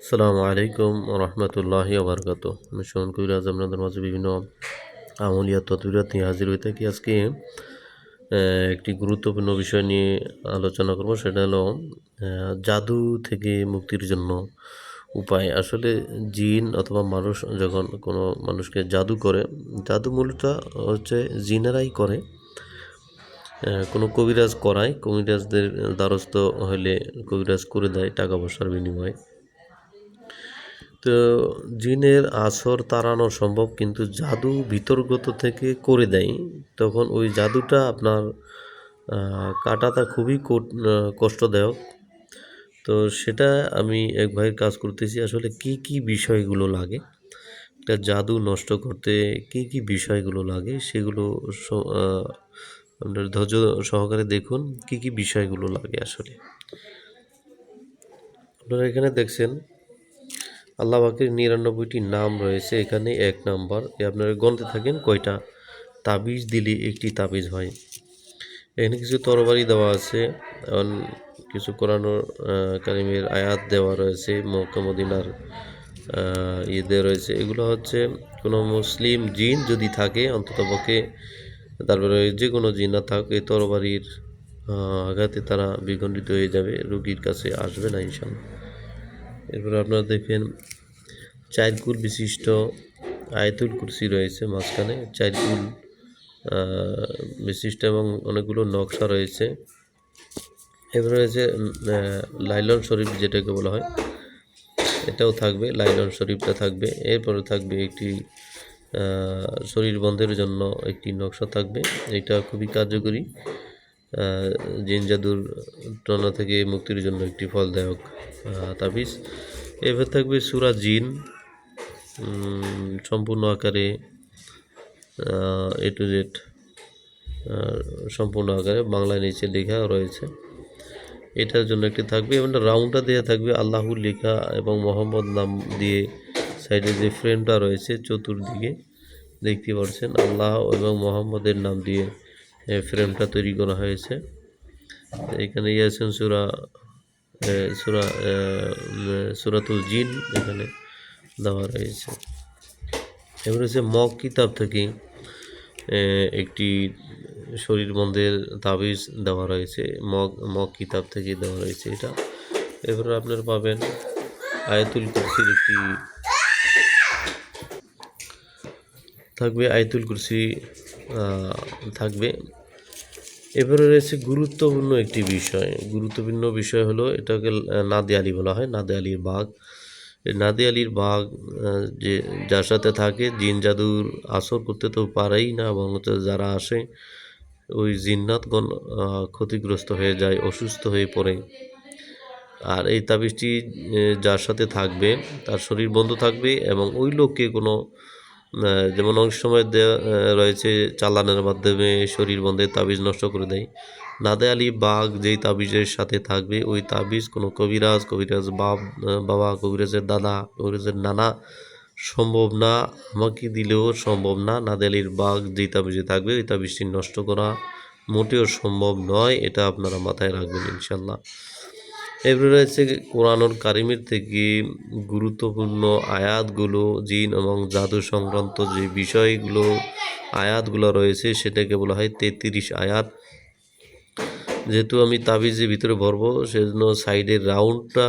আসসালামু আলাইকুম রহমতুল্লাহি আবরকাত আমি শোন কবিরাজ আপনাদের মাঝে বিভিন্ন আমলিয়া তদবিরাত নিয়ে হাজির হয়ে থাকি। আজকে একটি গুরুত্বপূর্ণ বিষয় নিয়ে আলোচনা করব, সেটা হলো জাদু থেকে মুক্তির জন্য উপায়। আসলে জিন অথবা মানুষ যখন কোনো মানুষকে জাদু করে, জাদু মূলত হচ্ছে জিনেরাই করে। কোনো কবিরাজ করায়, কবিরাজদের দ্বারস্থ হলে কবিরাজ করে দেয় টাকা পয়সার বিনিময়ে। তো জিনের আসর তাড়ানো সম্ভব, কিন্তু জাদু ভিতরগত থেকে করে দেয়। তখন ওই জাদুটা আপনার কাটাটা খুবই কষ্টদায়ক। তো সেটা আমি এক ভাইয়ের কাজ করতেছি, আসলে কি কি বিষয়গুলো লাগে? একটা জাদু নষ্ট করতে কি কি বিষয়গুলো লাগে? সেগুলো আপনার ধৈর্য সহকারে দেখুন, কি কি বিষয়গুলো লাগে আসলে। আপনারা এখানে দেখছেন আল্লাহ পাকের নিরানব্বইটি নাম রয়েছে এখানে এক নাম্বার। আপনারা গণতে থাকেন কয়টা? তাবিজ দিলে একটি তাবিজ হয়। এখানে কিছু তরবারি দেওয়া আছে কিছু কোরআনোর আহ, কারিমের আয়াত দেওয়া রয়েছে মক্কা মদিনার আহ, ইয়ে রয়েছে। এগুলো হচ্ছে কোনো মুসলিম জিন যদি থাকে অন্ততপক্ষে তারপরে যে কোনো জিন না থাক এই তরবারির আঘাতে তারা বিখণ্ডিত হয়ে যাবে রুগীর কাছে আসবে না ইনশাল্লাহ এরপরে আপনারা দেখেন চারকুল বিশিষ্ট আয়তুল কুরসি রয়েছে মাঝখানে। চারকুল আহ, বিশিষ্ট এবং অনেকগুলো নকশা রয়েছে। এরপরে রয়েছে লাইলন শরীফ যেটাকে বলা হয়। এটাও থাকবে লাইলন শরীফটা থাকবে। এরপরে থাকবে একটি শরীর বন্ধের জন্য একটি নকশা থাকবে। এটা খুবই কার্যকরী। জিন জাদুর টনা থেকে মুক্তির জন্য একটি ফলদায়ক তাবিজ। এবার থাকবে সুরা জিন। সম্পূর্ণ আকারে এ টু জেড সম্পূর্ণ আকারে বাংলায় নিচে লেখা রয়েছে। এটার জন্য একটি থাকবে, এবং রাউন্ডটা দেওয়া থাকবে আল্লাহুর লেখা এবং মোহাম্মদ নাম দিয়ে সাইডে যে ফ্রেমটা রয়েছে, চতুর্দিকে দেখতে পাচ্ছেন, আল্লাহ এবং মোহাম্মদের নাম দিয়ে ফ্রেমটা তৈরি করা হয়েছে। এখানে সুরা এ, সুরা উম, সুরাতুল জিন এখানে দেওয়া রয়েছে। এবার হচ্ছে মগ কিতাব থেকে একটি শরীর বন্ধের তাবিজ দেওয়া রয়েছে। মগ মগ কিতাব থেকে দেওয়া রয়েছে এটা। এবারে আপনারা পাবেন আয়াতুল কুরসির একটি থাকবে আয়াতুল কুরসি থাকবে। এবারে রয়েছে গুরুত্বপূর্ণ একটি বিষয়। গুরুত্বপূর্ণ বিষয় হলো এটাকে আহ, নাদে আলী বলা হয় নাদে আলীর বাঘ। এই নাদে আলীর বাঘ যে যার সাথে থাকে জিন জাদুর আসর করতে তো পারেই না এবং যারা আসে ওই জিন্নাতগণ ক্ষতিগ্রস্ত হয়ে যায় অসুস্থ হয়ে পড়ে। আর এই তাবিজটি যার সাথে থাকবে তার শরীর বন্ধ থাকবে এবং ওই লোককে কোনো যেমন অনেক সময় রয়েছে চালানের মাধ্যমে শরীর বন্ধে তাবিজ নষ্ট করে দেয়। নাদে আলী বাঘ যেই তাবিজের সাথে থাকবে, ওই তাবিজ কোনো কবিরাজ কবিরাজ বাপ বাবা, কবিরাজের দাদা, কবিরাজের নানা, সম্ভব না, আমাকে দিলেও সম্ভব না। নাদে আলীর বাঘ যেই তাবিজে থাকবে, ওই তাবিজটি নষ্ট করা মোটেও সম্ভব নয়, এটা আপনারা মাথায় রাখবেন ইনশাল্লাহ এরপরে রয়েছে কোরআনুল কারিমের থেকে গুরুত্বপূর্ণ আয়াতগুলো, জিন এবং জাদু সংক্রান্ত যে বিষয়গুলো, আয়াতগুলো রয়েছে সেটাকে বলা হয় তেত্রিশ আয়াত। যেহেতু আমি তাবিজের ভিতরে ভরবো, সেজন্য সাইডের রাউন্ডটা